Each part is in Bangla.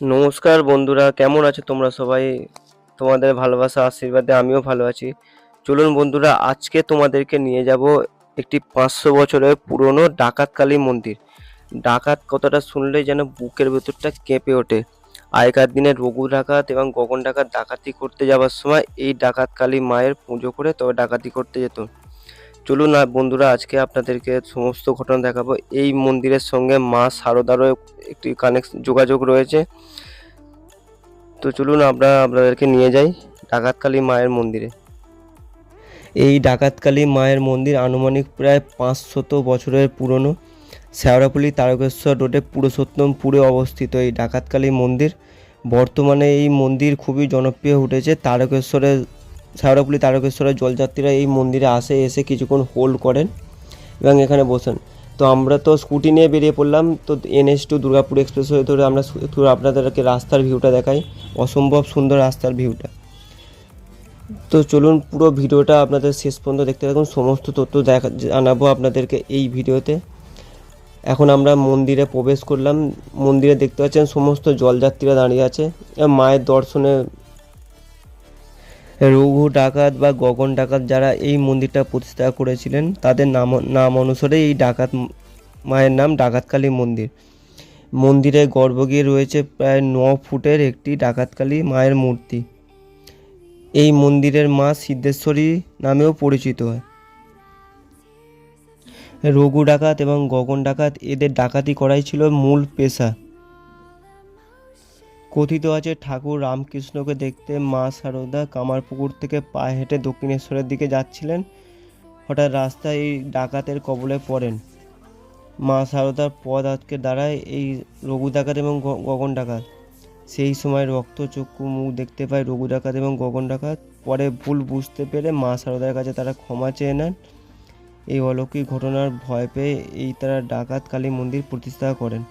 নমস্কার বন্ধুরা, কেমন আছো তোমরা সবাই? তোমাদের ভালোবাসা, আশীর্বাদে আমিও ভালো আছি। চলুন বন্ধুরা, আজকে তোমাদেরকে নিয়ে যাব একটি পাঁচশো বছরের পুরনো ডাকাতকালী মন্দির। ডাকাত কথাটা শুনলে যেন বুকের ভেতরটা কেঁপে ওঠে। আগেকার দিনে রঘু ডাকাত এবং গগন ডাকাত ডাকাতি করতে যাওয়ার সময় এই ডাকাতকালী মায়ের পুজো করে তবে ডাকাতি করতে যেত। চলুন না বন্ধুরা, আজকে আপনাদেরকে সমস্ত ঘটনা দেখাবো। এই মন্দিরের সঙ্গে মা শারদারও একটি কানেক্ট যোগাযোগ রয়েছে। তো চলুন আমরা আপনাদেরকে নিয়ে যাই ডাকাতকালী মায়ের মন্দিরে। এই ডাকাতকালী মায়ের মন্দির আনুমানিক প্রায় পাঁচশত বছরের পুরনো। শেওড়াপুলি তারকেশ্বর রোডে পুরুষোত্তমপুরে অবস্থিত এই ডাকাতকালী মন্দির। বর্তমানে এই মন্দির খুবই জনপ্রিয় উঠেছে তারকেশ্বরের শেওড়াপুলি তারকেশ্বরের জলযাত্রীরা এই মন্দিরে আসে, এসে কিছুক্ষণ হোল্ড করেন এবং এখানে বসেন। তো আমরা তো স্কুটি নিয়ে বেরিয়ে পড়লাম, তো এনএস টু দুর্গাপুর এক্সপ্রেস হয়ে ধরে আমরা আপনাদেরকে রাস্তার ভিউটা দেখাই, অসম্ভব সুন্দর রাস্তার ভিউটা তো চলুন পুরো ভিডিওটা আপনাদের শেষ পর্যন্ত দেখতে থাকুন, সমস্ত তথ্য দেখা জানাব আপনাদেরকে এই ভিডিওতে। এখন আমরা মন্দিরে প্রবেশ করলাম, মন্দিরে দেখতে পাচ্ছেন সমস্ত জলযাত্রীরা দাঁড়িয়ে আছে মায়ের দর্শনে রঘু ডাকাত বা গগন ডাকাত যারা এই মন্দিরটা প্রতিষ্ঠা করেছিলেন, তাদের নাম নাম অনুসারে এই ডাকাত মায়ের নাম ডাকাতকালী মন্দির। মন্দিরে গর্ভগৃহে রয়েছে প্রায় ন ফুটের একটি ডাকাতকালী মায়ের মূর্তি। এই মন্দিরের মা সিদ্ধেশ্বরী নামেও পরিচিত হয়। রঘু ডাকাত এবং গগন ডাকাত এদের ডাকাতি করাই ছিল মূল পেশা। কথিত আছে, ঠাকুর রামকৃষ্ণকে দেখতে মা সারদা কামারপুকুর থেকে পায়ে হেঁটে দক্ষিণেশ্বরের দিকে যাচ্ছিলেন। হঠাৎ রাস্তায় এই ডাকাতের কবলে পড়েন। মা সারদার পদ আজকে দাঁড়ায় এই রঘু ডাকাত এবং গগন ডাকাত। সেই সময় রক্ত, চক্ষু, মুখ দেখতে পায় রঘু ডাকাত এবং গগন ডাকাত। পরে ভুল বুঝতে পেরে মা সারদার কাছে তারা ক্ষমা চেয়ে নেন। এই অলৌকিক ঘটনার ভয় পেয়ে এই তারা ডাকাত কালী মন্দির প্রতিষ্ঠা করেন।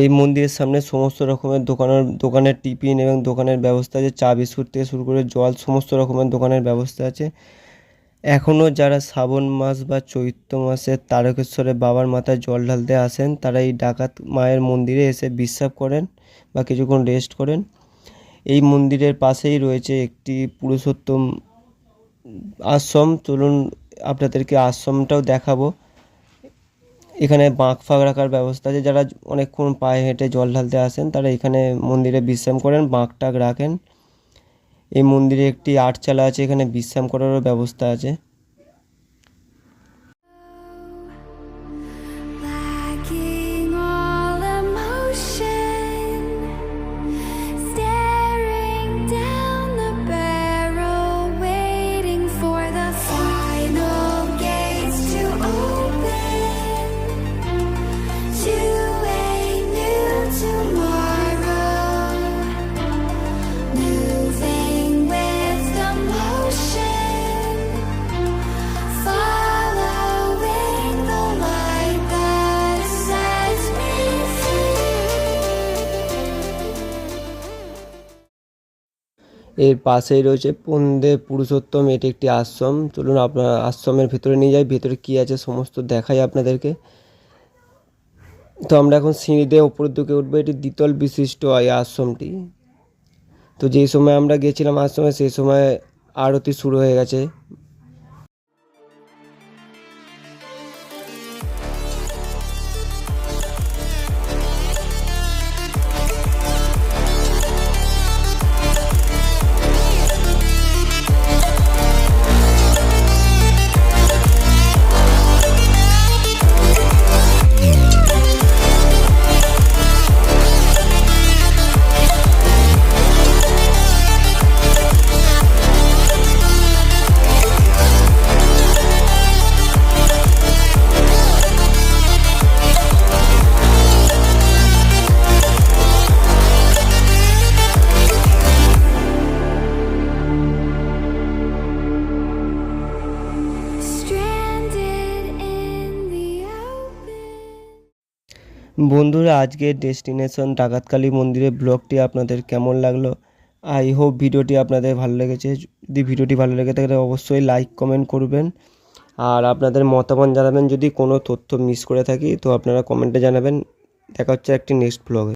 এই মন্দিরের সামনে সমস্ত রকমের দোকানের দোকানের টিফিন এবং দোকানের ব্যবস্থা আছে। চা, বিস্কুট থেকে শুরু করে জল, সমস্ত রকমের দোকানের ব্যবস্থা আছে। এখনও যারা শ্রাবণ মাস বা চৈত্র মাসে তারকেশ্বরে বাবার মাথায় জল ঢালতে আসেন, তারা এই ডাকাত মায়ের মন্দিরে এসে বিশ্রাম করেন বা কিছুক্ষণ রেস্ট করেন। এই মন্দিরের পাশেই রয়েছে একটি পুরুষোত্তম আশ্রম। চলুন আপনাদেরকে আশ্রমটাও দেখাবো। এখানে বাঁক ফাঁক রাখার ব্যবস্থা আছে। যারা অনেকক্ষণ পায়ে হেঁটে জল ঢালতে আসেন, তারা এখানে মন্দিরে বিশ্রাম করেন, বাঁক টাক রাখেন। এই মন্দিরে একটি আটচালা আছে, এখানে বিশ্রাম করারও ব্যবস্থা আছে। এর পাশেই রয়েছে পন্দে পুরুষোত্তম, এটি একটি আশ্রম। চলুন আপনার আশ্রমের ভেতরে নিয়ে যাই, ভেতরে কী আছে সমস্ত দেখাই আপনাদেরকে। তো আমরা এখন সিঁড়ি দিয়ে ওপরের দিকে উঠবো, এটি দ্বিতল বিশিষ্ট এই আশ্রমটি। তো যেই সময় আমরা গেছিলাম আশ্রমে, সেই সময় আরতি শুরু হয়ে গেছে। বন্ধুরা, আজকের ডেস্টিনেশন ডাকাতকালী মন্দিরের ব্লগটি আপনাদের কেমন লাগল? আই হোপ ভিডিওটি আপনাদের ভালো লেগেছে। যদি ভিডিওটি ভালো লেগে থাকে অবশ্যই লাইক কমেন্ট করবেন। আর আপনাদের মতামত জানাবেন। যদি কোনো তথ্য মিস করে থাকি, তো আপনারা কমেন্টে জানাবেন। দেখা হচ্ছে একটি নেক্সট ব্লগে